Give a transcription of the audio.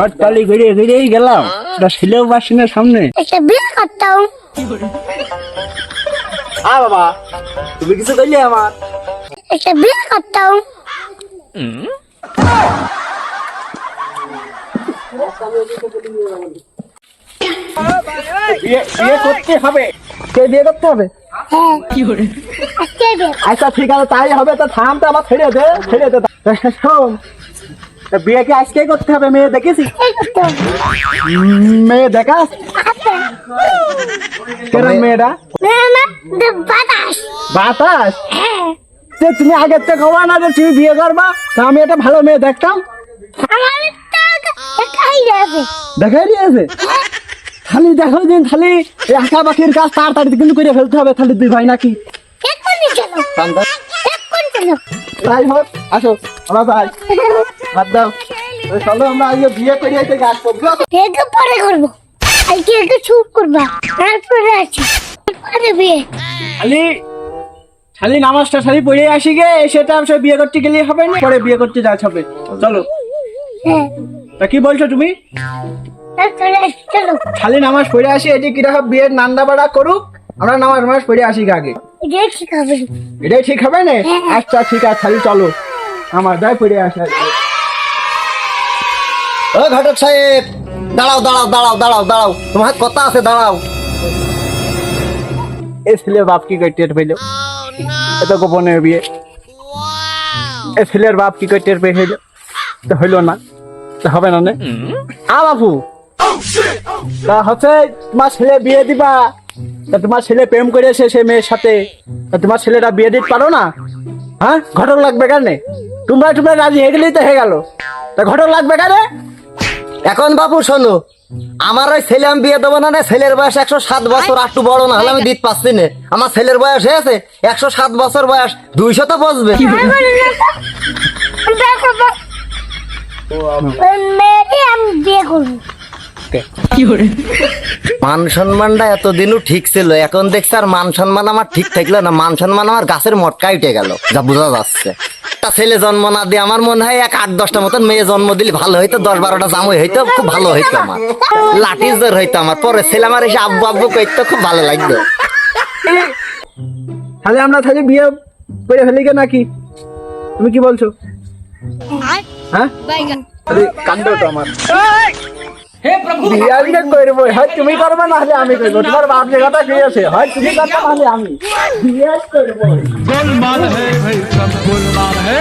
হটকালি ঘুরে ঘুরেই গেলাম। ওটা ছেলেও পাচ্ছি না সামনে। একটা বিয়ে করতাম আ বাবা তুমি কিছু করলে আমার? একটা বিয়ে করতাম বিয়ে করতে হবে। কে বিয়ে করতে হবে? হ্যাঁ। আচ্ছা ঠিক আছে তাই হবে তো থাম তো আমার ছেড়ে দে ছেড়ে দে। বিয়ে কি আজকে করতে হবে মেয়ে দেখেছি মেয়ে দেখা আচ্ছা। কেরম মেয়েটা? না না দে বাতাস। বাতাস? হ্যাঁ। তুমি আগের থেকে হওয়া না যে তুমি বিয়ে করবা? তা আমি একটা ভালো মেয়ে দেখতাম। তো দেখাই দিয়েছে? খালি দেখো দিন খালি আঁকা পাখির কাজ তাড়াতাড়ি কিন্তু করে ফেলতে হবে খালি দুই ভাই নাকি? হোক আসো আমরা যাই। বাদ দাও। চলো আমরা আজকে বিয়ে করে এসে গাছ করব। পরে করব। আজকে একটু চুপ করবা। তারপরে আছি। পরে বিয়ে। খালি খালি নামাজটা খালি পড়ে আসি গে সেটা সে বিয়ে করতে গেলে হবে না? পরে বিয়ে করতে যাচ্ছে হবে। চলো। হ্যাঁ। তা কি বলছো তুমি? খালি নামাজ পড়ে আসি এটি কীরকম বিয়ের নান্দা বাড়া করুক? আমরা নামাজ নামাজ পড়ে আসি আগে এটাই ঠিক হবে। এটাই ঠিক হবে না? হ্যাঁ। আচ্ছা ঠিক আছে খালি চলো। আমার দায় পড়ে আসে ও ঘটক সাহেব দাঁড়াও দাঁড়াও দাঁড়াও দাঁড়াও দাঁড়াও। তোমার কথা আছে? দাঁড়াও। এ ছেলের বাপ কি করে টের পেল? এত গোপনের বিয়ে। এ ছেলের বাপ কি করে টের পেয়ে হইল তো হইল না। তো হবে না নে? আ বাপু তা হচ্ছে তোমার ছেলে বিয়ে দিবা। তা তোমার ছেলে প্রেম করেছে সে মেয়ের সাথে। তা তোমার ছেলেটা বিয়ে দিতে পারো না? হ্যাঁ? ঘটক লাগবে কেন? তোমরা তোমরা রাজি হয়ে গেলেই তো হয়ে গেল। তা ঘটক লাগবে কেন? এখন বাবু শোনো আমার ওই ছেলে আমি বিয়ে দেবো না না ছেলের বয়স একশো সাত বছর আর একটু বড় না হলে আমি দিতে পারছি না। আমার ছেলের বয়স হয়ে হয়েছে একশো সাত বছর বয়স দুইশো তো বসবে। তো, আমি বিয়ে করব। আমি মান সম্মানটা এতদিনও ঠিক ছিল এখন দেখছি আর মান সম্মান আমার ঠিক থাকল না মান সম্মান আমার গাছের মটকা উঠে গেল যা বোঝা যাচ্ছে। একটা ছেলে জন্ম না দিয়ে আমার মনে হয় এক আট দশটা মতন মেয়ে জন্ম দিলে ভালো হইতো দশ বারোটা জামই হইতো খুব ভালো হইতো আমার। লাঠি জোর হইতো আমার পরে ছেলে আমার এসে আব্বু আব্বু করতো খুব ভালো লাগতো। তাহলে আমরা তাহলে বিয়ে করে ফেলি গে নাকি? তুমি কি বলছো? হ্যাঁ? আরে কান্দ তো আমার। হে প্রভু বিয়ালে করব হয় তুমি করবে না হলে আমি করব। তোমার বাপ যে কথা কই আছে হয় তুমি করবে না হলে আমি। বিয়াল করব গোলমাল হে ভাই সব গোলমাল হে।